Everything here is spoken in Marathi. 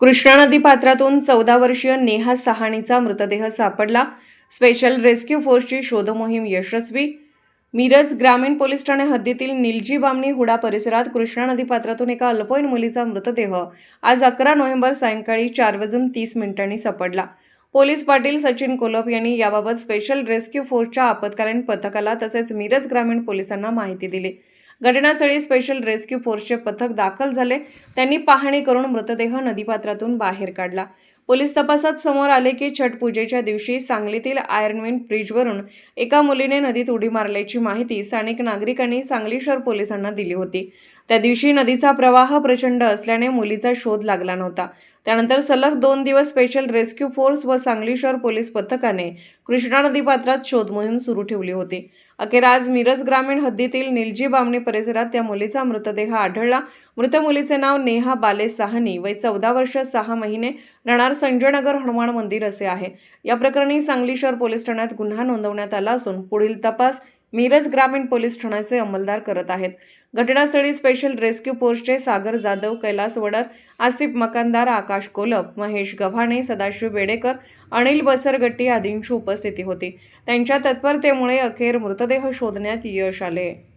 कृष्णा नदी पात्रातून चौदा वर्षीय नेहा सहाणीचा मृतदेह सापडला. स्पेशल रेस्क्यू फोर्सची शोधमोहीम यशस्वी. मिरज ग्रामीण पोलीस ठाणे हद्दीतील निलजी बामणी हुडा परिसरात कृष्णा नदी पात्रातून एका अल्पवयीन मुलीचा मृतदेह आज अकरा नोव्हेंबर सायंकाळी चार वाजून तीस मिनिटांनी सापडला. पोलीस पाटील सचिन कोलप यांनी याबाबत स्पेशल रेस्क्यू फोर्सच्या आपत्कालीन पथकाला तसेच मिरज ग्रामीण पोलिसांना माहिती दिली. घटनास्थळी स्पेशल रेस्क्यू फोर्सचे पथक दाखल झाले. त्यांनी पाहणी करून मृतदेह नदीपात्रातून बाहेर काढला. पोलीस तपासात समोर आले की छठ पूजेच्या दिवशी सांगलीतील आयर्नमेंट ब्रिजवरून एका मुलीने नदीत उडी मारल्याची माहिती स्थानिक नागरिकांनी सांगली शहर पोलिसांना दिली होती. त्या दिवशी नदीचा प्रवाह प्रचंड असल्याने मुलीचा शोध लागला नव्हता. त्यानंतर सलग दोन दिवस स्पेशल रेस्क्यू फोर्स व सांगली शहर पोलीस पथकाने कृष्णा नदीपात्रात शोध मोहीम सुरू ठेवली होती. अखेर आज मिरज ग्रामीण हद्दीतील निलजी बामणी परिसरात त्या मुलीचा मृतदेह आढळला. मृत मुलीचे नाव नेहा बाले साहनी वय चौदा वर्ष सहा महिने राहणार संजयनगर हनुमान मंदिर असे आहे. या प्रकरणी सांगली शहर पोलीस ठाण्यात गुन्हा नोंदवण्यात आला असून पुढील तपास मिरज ग्रामीण पोलीस ठाण्याचे अंमलदार करत आहेत. घटनास्थळी स्पेशल रेस्क्यू फोर्सचे सागर जाधव कैलास वडर आसिफ मकानदार आकाश कोलप महेश गव्हाणे सदाशिव बेडेकर अनिल बसरगट्टी आदींची उपस्थिती होती. त्यांच्या तत्परतेमुळे अखेर मृतदेह शोधण्यात यश आले.